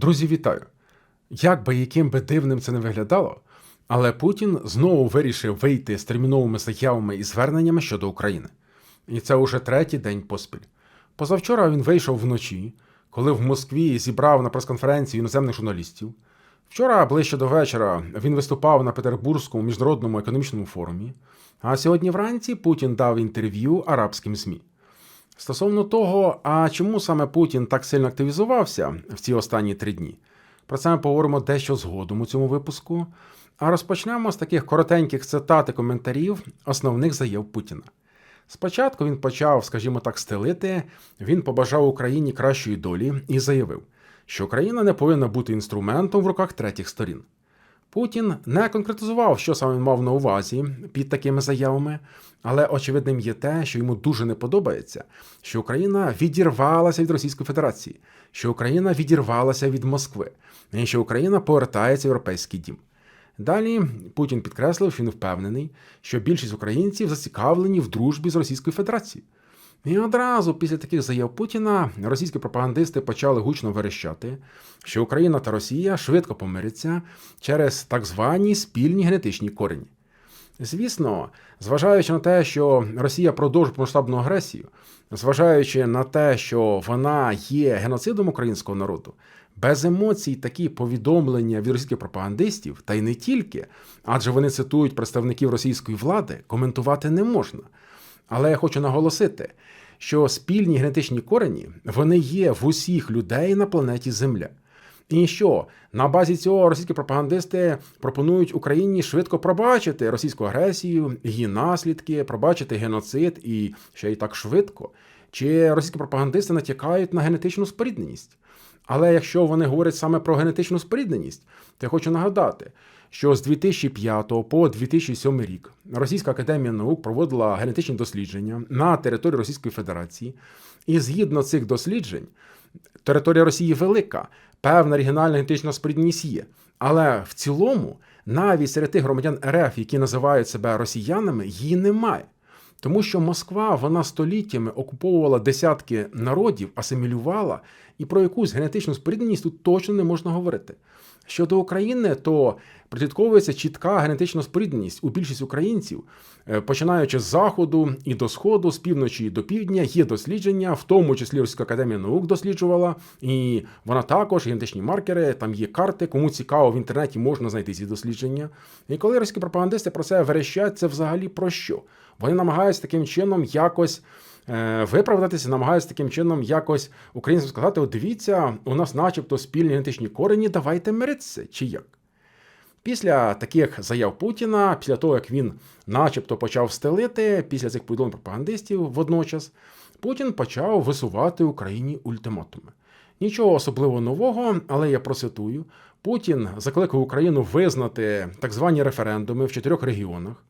Друзі, вітаю! Як би яким би дивним це не виглядало, але Путін знову вирішив вийти з терміновими заявами і зверненнями щодо України. І це уже третій день поспіль. Позавчора він вийшов вночі, коли в Москві зібрав на прес-конференції іноземних журналістів. Вчора, ближче до вечора, він виступав на Петербурзькому міжнародному економічному форумі. А сьогодні вранці Путін дав інтерв'ю арабським ЗМІ. Стосовно того, а чому саме Путін так сильно активізувався в ці останні три дні, про це ми поговоримо дещо згодом у цьому випуску. А розпочнемо з таких коротеньких цитат і коментарів основних заяв Путіна. Спочатку він почав, скажімо так, стелити, він побажав Україні кращої долі і заявив, що Україна не повинна бути інструментом в руках третіх сторін. Путін не конкретизував, що саме він мав на увазі під такими заявами, але очевидним є те, що йому дуже не подобається, що Україна відірвалася від Російської Федерації, що Україна відірвалася від Москви, і що Україна повертається в європейський дім. Далі Путін підкреслив, що він впевнений, що більшість українців зацікавлені в дружбі з Російською Федерацією. І одразу після таких заяв Путіна російські пропагандисти почали гучно верещати, що Україна та Росія швидко помиряться через так звані спільні генетичні корені. Звісно, зважаючи на те, що Росія продовжує масштабну агресію, зважаючи на те, що вона є геноцидом українського народу, без емоцій такі повідомлення від російських пропагандистів, та й не тільки, адже вони цитують представників російської влади, коментувати не можна. Але я хочу наголосити, що спільні генетичні корені вони є в усіх людей на планеті Земля. І що на базі цього російські пропагандисти пропонують Україні швидко пробачити російську агресію, її наслідки, пробачити геноцид і ще й так швидко. Чи російські пропагандисти натякають на генетичну спорідненість? Але якщо вони говорять саме про генетичну спорідненість, то я хочу нагадати, що з 2005 по 2007 рік Російська академія наук проводила генетичні дослідження на території Російської Федерації, і згідно цих досліджень, територія Росії велика, певна регіональна генетична спорідність є. Але в цілому, навіть серед тих громадян РФ, які називають себе росіянами, її немає. Тому що Москва вона століттями окуповувала десятки народів, асимілювала, і про якусь генетичну спорідненість тут точно не можна говорити. Щодо України, то прослідковується чітка генетична спорідненість у більшість українців, е, починаючи з заходу і до сходу, з півночі і до півдня, є дослідження, в тому числі Російська академія наук досліджувала, і вона також генетичні маркери, там є карти. Кому цікаво в інтернеті можна знайти ці дослідження. І коли російські пропагандисти про це верещать, це взагалі про що? Вони намагаються таким чином якось. Е, виправдатися, намагаються таким чином якось українцям сказати: дивіться, у нас, начебто, спільні генетичні корені, давайте миритися, чи як. Після таких заяв Путіна, після того, як він начебто почав стелити, після цих повідомлень пропагандистів водночас, Путін почав висувати Україні ультиматуми. Нічого особливо нового, але я процитую: Путін закликав Україну визнати так звані референдуми в чотирьох регіонах.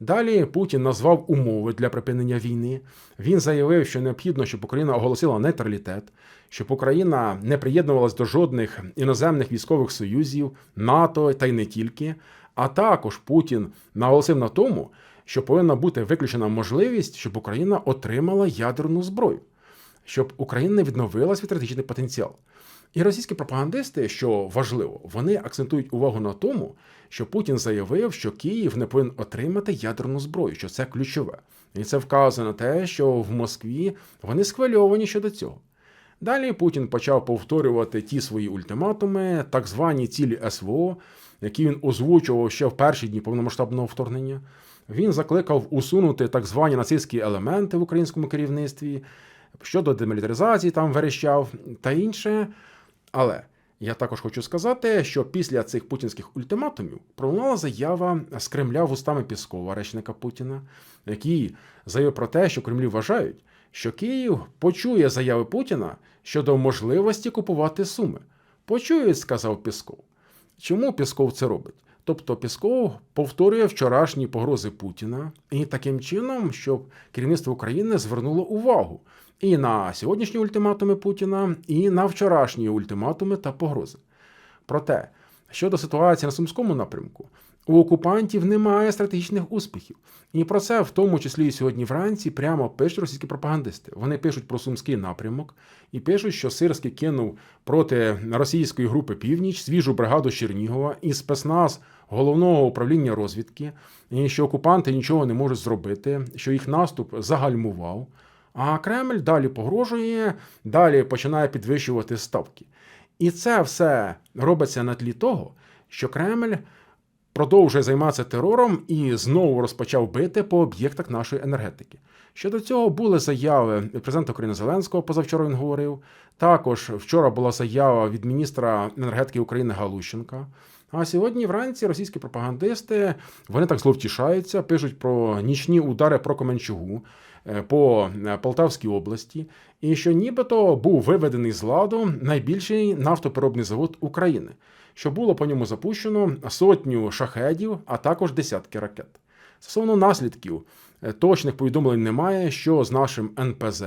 Далі Путін назвав умови для припинення війни. Він заявив, що необхідно, щоб Україна оголосила нейтралітет, щоб Україна не приєднувалась до жодних іноземних військових союзів, НАТО та й не тільки. А також Путін наголосив на тому, що повинна бути виключена можливість, щоб Україна отримала ядерну зброю, щоб Україна відновила свій стратегічний потенціал. І російські пропагандисти, що важливо, вони акцентують увагу на тому, що Путін заявив, що Київ не повинен отримати ядерну зброю, що це ключове. І це вказує на те, що в Москві вони схвильовані щодо цього. Далі Путін почав повторювати ті свої ультиматуми, так звані цілі СВО, які він озвучував ще в перші дні повномасштабного вторгнення. Він закликав усунути так звані нацистські елементи в українському керівництві щодо демілітаризації, там верещав та інше. Але я також хочу сказати, що після цих путінських ультиматумів пролунала заява з Кремля вустами Піскова, речника Путіна, який заявив про те, що Кремлі вважають, що Київ почує заяви Путіна щодо можливості купувати суми. Почують, сказав Пісков. Чому Пісков це робить? Тобто Пісков повторює вчорашні погрози Путіна і таким чином, щоб керівництво України звернуло увагу і на сьогоднішні ультиматуми Путіна, і на вчорашні ультиматуми та погрози. Проте, щодо ситуації на Сумському напрямку, У окупантів немає стратегічних успіхів. І про це, в тому числі і сьогодні вранці, прямо пишуть російські пропагандисти. Вони пишуть про сумський напрямок і пишуть, що Сирський кинув проти російської групи Північ свіжу бригаду Чернігова і спецназ головного управління розвідки, і що окупанти нічого не можуть зробити, що їх наступ загальмував. А Кремль далі погрожує, далі починає підвищувати ставки. І це все робиться на тлі того, що Кремль продовжує займатися терором і знову розпочав бити по об'єктах нашої енергетики. Щодо цього були заяви від президента України Зеленського, позавчора він говорив. Також вчора була заява від міністра енергетики України Галущенка. А сьогодні вранці російські пропагандисти вони так зловтішаються, пишуть про нічні удари про Коменчугу по е, Полтавській області, і що нібито був виведений з ладу найбільший нафтопереробний завод України, що було по ньому запущено сотню шахедів, а також десятки ракет. Стосовно наслідків, е, точних повідомлень немає, що з нашим НПЗ.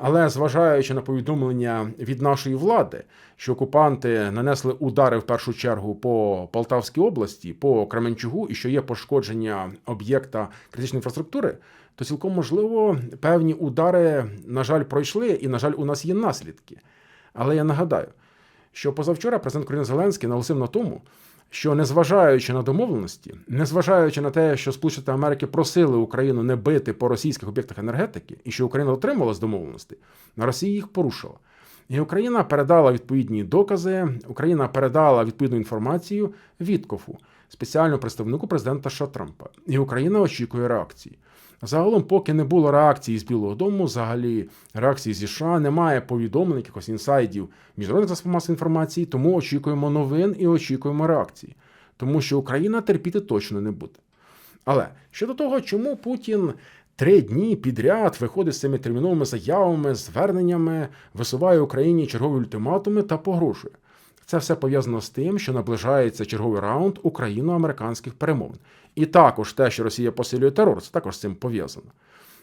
Але зважаючи на повідомлення від нашої влади, що окупанти нанесли удари в першу чергу по Полтавській області, по Кременчугу, і що є пошкодження об'єкта критичної інфраструктури, то цілком можливо певні удари, на жаль, пройшли, і, на жаль, у нас є наслідки. Але я нагадаю, що позавчора президент України Зеленський наголосив на тому, що незважаючи на домовленості, незважаючи на те, що Сполучені Америки просили Україну не бити по російських об'єктах енергетики, і що Україна дотрималась домовленості, на Росії їх порушила. І Україна передала відповідні докази, Україна передала відповідну інформацію Віткофу, спеціальному представнику президента США Трампа. І Україна очікує реакції. Загалом, поки не було реакції з Білого Дому, взагалі реакції зі США, немає повідомлень, якихось інсайдів міжнародних засобів масової інформації, тому очікуємо новин і очікуємо реакції. Тому що Україна терпіти точно не буде. Але щодо того, чому Путін три дні підряд виходить з цими терміновими заявами, зверненнями, висуває Україні чергові ультиматуми та погрожує. Це все пов'язано з тим, що наближається черговий раунд україно-американських перемовин. І також те, що Росія посилює терор, це також з цим пов'язано.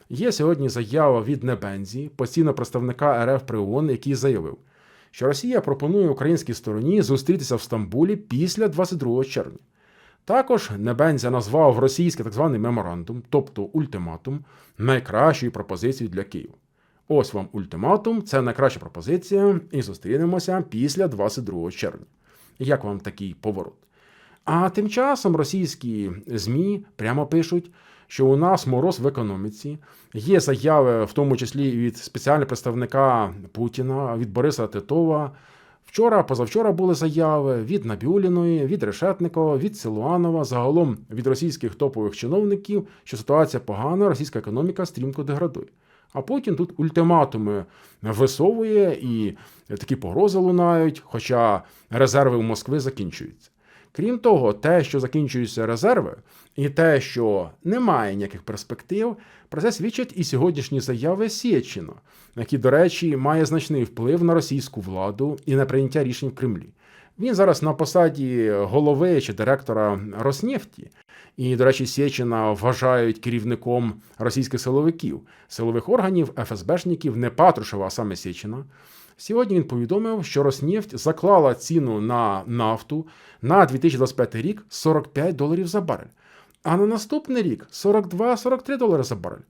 Є сьогодні заява від Небензі, постійного представника РФ при ООН, який заявив, що Росія пропонує українській стороні зустрітися в Стамбулі після 22 червня. Також Небензя назвав російський так званий меморандум, тобто ультиматум, найкращою пропозицією для Києва. Ось вам ультиматум, це найкраща пропозиція, і зустрінемося після 22 червня. Як вам такий поворот? А тим часом російські ЗМІ прямо пишуть, що у нас мороз в економіці. Є заяви, в тому числі від спеціального представника Путіна, від Бориса Титова. Вчора, позавчора були заяви від Набіуліної, від Решетникова, від Силуанова, загалом від російських топових чиновників, що ситуація погана, російська економіка стрімко деградує. А Путін тут ультиматуми висовує і такі погрози лунають, хоча резерви в Москви закінчуються. Крім того, те, що закінчуються резерви, і те, що немає ніяких перспектив, про це свідчать і сьогоднішні заяви Сєчина, які, до речі, має значний вплив на російську владу і на прийняття рішень в Кремлі. Він зараз на посаді голови чи директора Роснефті. І, до речі, Сєчина вважають керівником російських силовиків, силових органів, ФСБшників, не Патрушева, а саме Сєчина. Сьогодні він повідомив, що Роснефть заклала ціну на нафту на 2025 рік 45 доларів за барель, а на наступний рік 42-43 долари за барель.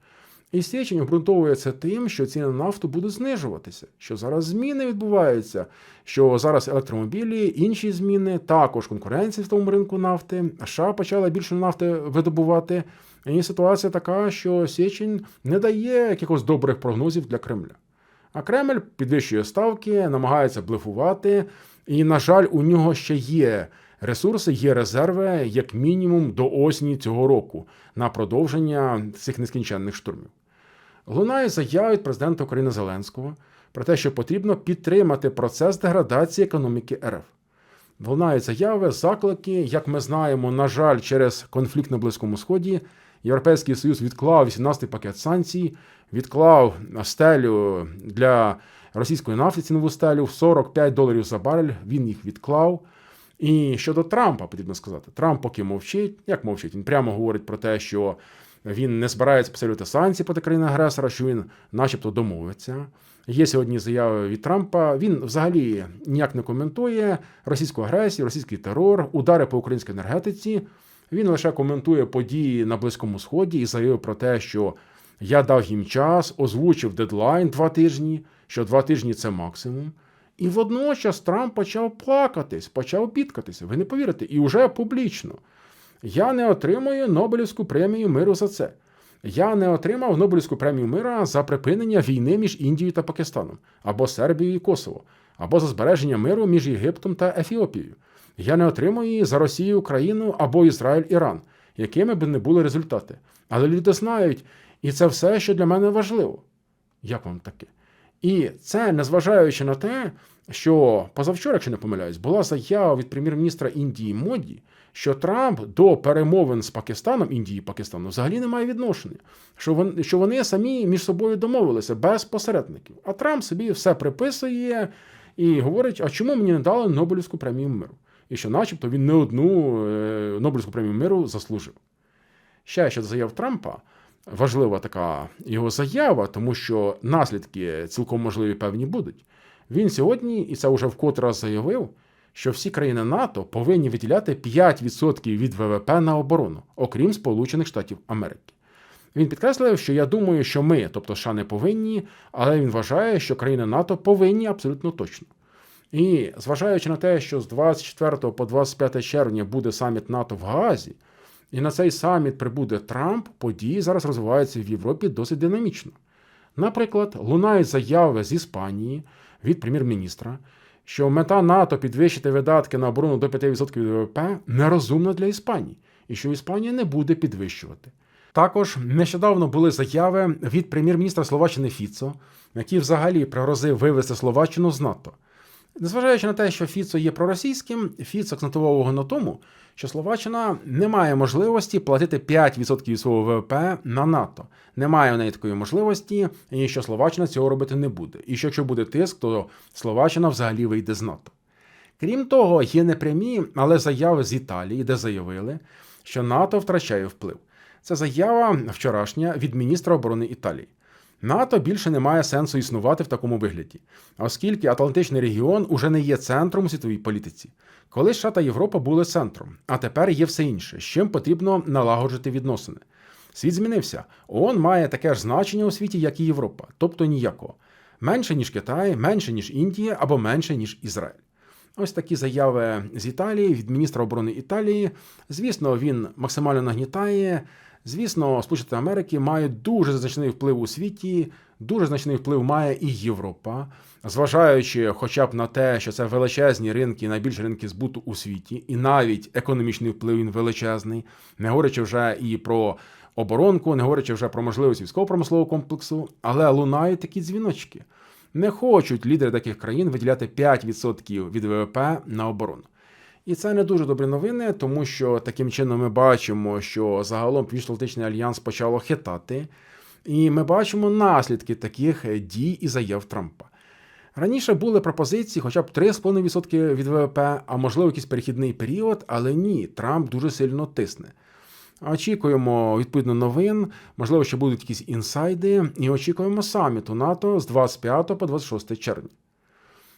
І Сєчень обґрунтовує це тим, що ціни на нафту будуть знижуватися, що зараз зміни відбуваються, що зараз електромобілі, інші зміни, також конкуренція в тому ринку нафти. США почала більше нафти видобувати. І ситуація така, що Сєчень не дає якихось добрих прогнозів для Кремля. А Кремль підвищує ставки, намагається блефувати, і, на жаль, у нього ще є ресурси, є резерви, як мінімум, до осені цього року на продовження цих нескінченних штурмів. Лунає заява президента України Зеленського про те, що потрібно підтримати процес деградації економіки РФ. Лунають заяви, заклики, як ми знаємо, на жаль, через конфлікт на Близькому Сході. Європейський Союз відклав 18-й пакет санкцій, відклав стелю для російської нафти цінову стелю в 45 доларів за барель. Він їх відклав. І щодо Трампа, потрібно сказати, Трамп поки мовчить. Як мовчить? Він прямо говорить про те, що він не збирається посилювати санкції проти країни агресора, що він, начебто, домовиться. Є сьогодні заяви від Трампа. Він взагалі ніяк не коментує російську агресію, російський терор, удари по українській енергетиці. Він лише коментує події на Близькому Сході і заявив про те, що я дав їм час, озвучив дедлайн два тижні, що два тижні це максимум. І водночас Трамп почав плакатись, почав бідкатися. Ви не повірите, і вже публічно. Я не отримую Нобелівську премію миру за це. Я не отримав Нобелівську премію мира за припинення війни між Індією та Пакистаном, або Сербією і Косово, або за збереження миру між Єгиптом та Ефіопією. Я не отримую її за Росію, Україну або Ізраїль, Іран, якими б не були результати. Але люди знають, і це все, що для мене важливо. Як вам таке? І це незважаючи на те, що позавчора, якщо не помиляюсь, була заява від прем'єр-міністра Індії Моді, що Трамп до перемовин з Пакистаном, Індії і Пакистану, взагалі не має відношення, що вони, що вони самі між собою домовилися без посередників. А Трамп собі все приписує і говорить: а чому мені не дали Нобелівську премію миру? І що, начебто, він не одну е, Нобелівську премію миру заслужив. Ще щодо заяв Трампа. Важлива така його заява, тому що наслідки цілком можливі певні будуть. Він сьогодні, і це вже вкотре заявив, що всі країни НАТО повинні виділяти 5% від ВВП на оборону, окрім Сполучених Штатів Америки. Він підкреслив, що я думаю, що ми, тобто США, не повинні, але він вважає, що країни НАТО повинні абсолютно точно. І зважаючи на те, що з 24 по 25 червня буде саміт НАТО в Гаазі, і на цей саміт прибуде Трамп, події зараз розвиваються в Європі досить динамічно. Наприклад, лунають заяви з Іспанії від прем'єр-міністра, що мета НАТО підвищити видатки на оборону до 5% від ВВП нерозумна для Іспанії, і що Іспанія не буде підвищувати. Також нещодавно були заяви від прем'єр-міністра Словаччини Фіцо, який взагалі пригрозив вивести Словаччину з НАТО. Незважаючи на те, що Фіцо є проросійським, Фіцо акцентував на тому, що Словаччина не має можливості платити 5% від свого ВВП на НАТО. Немає в неї такої можливості, і що Словаччина цього робити не буде. І що якщо буде тиск, то Словаччина взагалі вийде з НАТО. Крім того, є непрямі, але заяви з Італії, де заявили, що НАТО втрачає вплив. Це заява вчорашня від міністра оборони Італії. НАТО більше не має сенсу існувати в такому вигляді, оскільки Атлантичний регіон уже не є центром у світовій політиці. Колись США та Європа були центром, а тепер є все інше, з чим потрібно налагоджити відносини. Світ змінився. ООН має таке ж значення у світі, як і Європа, тобто ніякого. Менше, ніж Китай, менше, ніж Індія або менше, ніж Ізраїль. Ось такі заяви з Італії від міністра оборони Італії. Звісно, він максимально нагнітає. Звісно, Сполучені Америки мають дуже значний вплив у світі, дуже значний вплив має і Європа, зважаючи хоча б на те, що це величезні ринки, найбільші ринки збуту у світі, і навіть економічний вплив він величезний, не говорячи вже і про оборонку, не говорячи вже про можливість військово-промислового комплексу, але лунають такі дзвіночки. Не хочуть лідери таких країн виділяти 5% від ВВП на оборону. І це не дуже добрі новини, тому що таким чином ми бачимо, що загалом Північно-Атлантичний альянс почало хитати, і ми бачимо наслідки таких дій і заяв Трампа. Раніше були пропозиції, хоча б 3,5% від ВВП, а можливо якийсь перехідний період, але ні, Трамп дуже сильно тисне. Очікуємо відповідно новин, можливо, ще будуть якісь інсайди, і очікуємо саміту НАТО з 25 по 26 червня.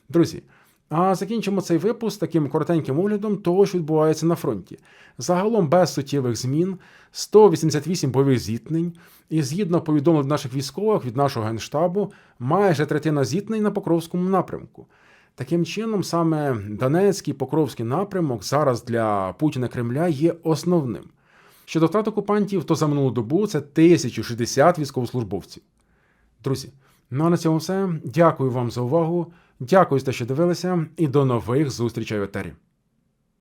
Друзі. А закінчимо цей випуск таким коротеньким оглядом того, що відбувається на фронті. Загалом без суттєвих змін, 188 бойових зіткнень, і згідно повідомлень наших військових від нашого генштабу, майже третина зіткнень на Покровському напрямку. Таким чином, саме Донецький Покровський напрямок зараз для Путіна Кремля є основним. Щодо втрат окупантів, то за минулу добу це 1060 військовослужбовців. Друзі, ну а на цьому все. Дякую вам за увагу. Дякую за що дивилися, і до нових зустрічей в етері.